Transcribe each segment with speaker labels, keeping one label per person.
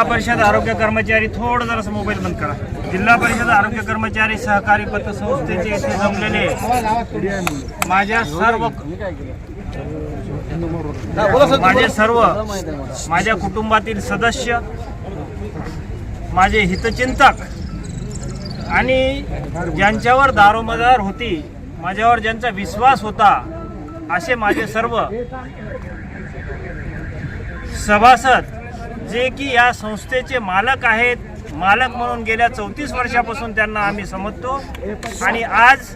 Speaker 1: जिल्हा परिषद आरोग्य कर्मचारी थोडं जरासं मोबाईल बंद करा. जिल्हा परिषद आरोग्य कर्मचारी सहकारी पतसंस्थेचे इथे जमलेले माझ्या सर्व माझे सर्व माझ्या कुटुंबातील सदस्य माझे हितचिंतक आणि ज्यांच्यावर दारोमदार होती माझ्यावर ज्यांचा विश्वास होता असे माझे सर्व सभासद जे की या संस्थेचे मालक आहेत मालक म्हणून गेल्या चौतीस वर्षापासून त्यांना आम्ही समजतो. आणि आज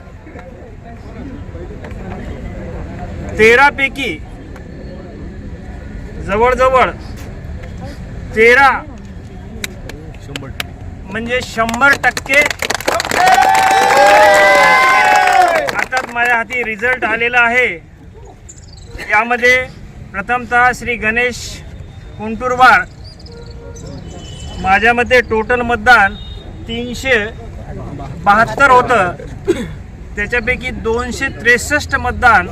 Speaker 1: तेरापैकी जवळजवळ तेरा म्हणजे शंभर टक्के आता माझ्या हाती रिझल्ट आलेला आहे. यामध्ये प्रथमतः श्री गणेश कुंटुरवार माझ्या मते टोटल मतदान तीनशे बहात्तर होतं. त्याच्यापैकी दोनशे त्रेसष्ट मतदान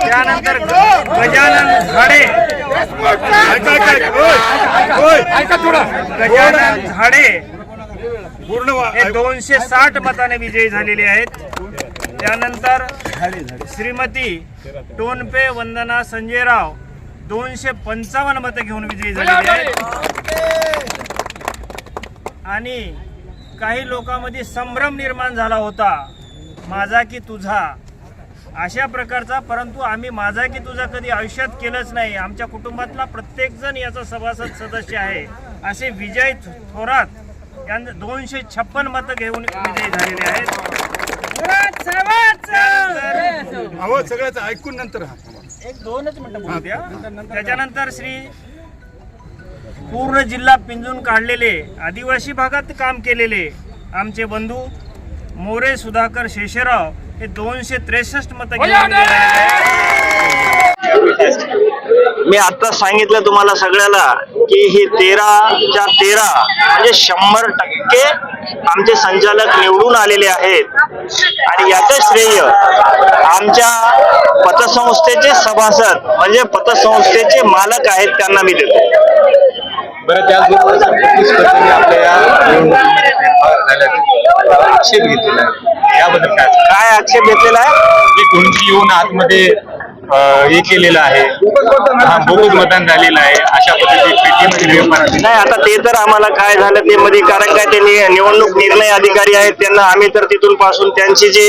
Speaker 1: त्यानंतर गजानन झाडे गजानन झाडे हे दोनशे साठ मताने विजयी झालेले आहेत. त्यानंतर श्रीमती टोनपे वंदना संजयराव दोनशे पंचावन्न मतं घेऊन विजयी झालेले आहेत. आणि काही लोकांमध्ये संभ्रम निर्माण झाला होता. माझा की तुझा. अशा प्रकारचा परंतु आम्ही माझा की तुझा कधी आयुष्यात केलंच नाही. आमच्या कुटुंबातला प्रत्येक जण याचा सभासद सदस्य आहे. असे विजय थोरात यांना दोनशे छप्पन मतं घेऊन विजयी झालेले आहेत.
Speaker 2: सगळ्याच ऐकून नंतर हा.
Speaker 1: एक दोनच मिनिटं बोलू द्या त्याच्यानंतर श्री पूर्ण जिल्हा पिंजून काढलेले आदिवासी भागात काम केलेले आमचे बंधू मोरे सुधाकर शेषराव हे दोनशे त्रेसष्ट मतं.
Speaker 3: मी आता सांगितलं तुम्हाला सगळ्याला की ही तेराच्या तेरा म्हणजे शंभर टक्के आमचे संचालक निवडून आलेले आहेत. आणि याचं श्रेय आमच्या पतसंस्थेचे सभासद म्हणजे पतसंस्थेचे मालक आहेत त्यांना मी देतो.
Speaker 4: बरं त्याचबरोबर आक्षेप घेतलेला आहे याबद्दल काय?
Speaker 3: काय आक्षेप घेतलेला आहे?
Speaker 4: की कोणती येऊन आतमध्ये हे केलेलं आहे. हा बोगस मतदान झालेलं आहे. अशा पद्धतीने
Speaker 3: नाही आता ते तर आम्हाला काय झालं ते मध्ये कारण काय ते निवडणूक निर्णय अधिकारी आहेत त्यांना आम्ही तर तिथून पासून त्यांची जी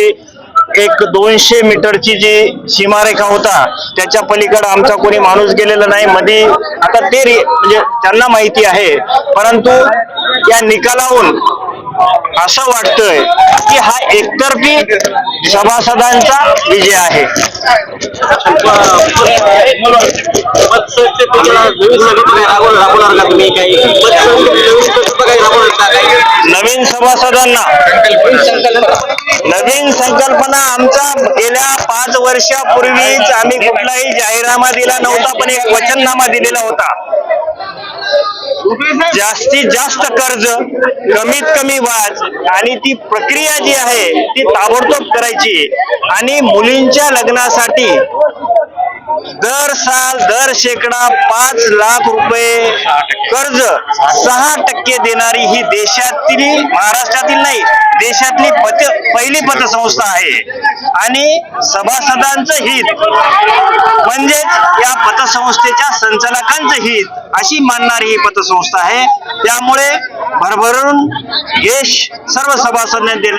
Speaker 3: एक दोनशे मीटरची जी सीमारेखा होता त्याच्या पलीकडे आमचा कोणी माणूस गेलेला नाही. मध्ये आता ते म्हणजे त्यांना माहिती आहे परंतु या निकालाहून असं वाटतंय की हा एकतर्फी सभासदांचा विजय आहे. नवीन सभासदांना. नवीन संकल्पना आमचा गेल्या पाच वर्षापूर्वीच आम्ही कुठलाही जाहीरनामा दिला नव्हता पण एक वचननामा दिलेला होता. जास्तीत जास्त कर्ज कमीत कमी व्याज आणि ती प्रक्रिया जी आहे ती ताबडतोब करायची. आणि मुलींच्या लग्नासाठी दर साल दर शेकडा पाच लाख रुपये कर्ज सहा टक्के देणारी ही देशातील महाराष्ट्रातील नाही देशातली पत पहिली पतसंस्था आहे. आणि सभासदांचं हित. म्हणजेच या पतसंस्थेच्या संचालकांचं हित अशी मानणारी ही पतसंस्था आहे. त्यामुळे भरभरून यश सर्व सभासदांना देण्यात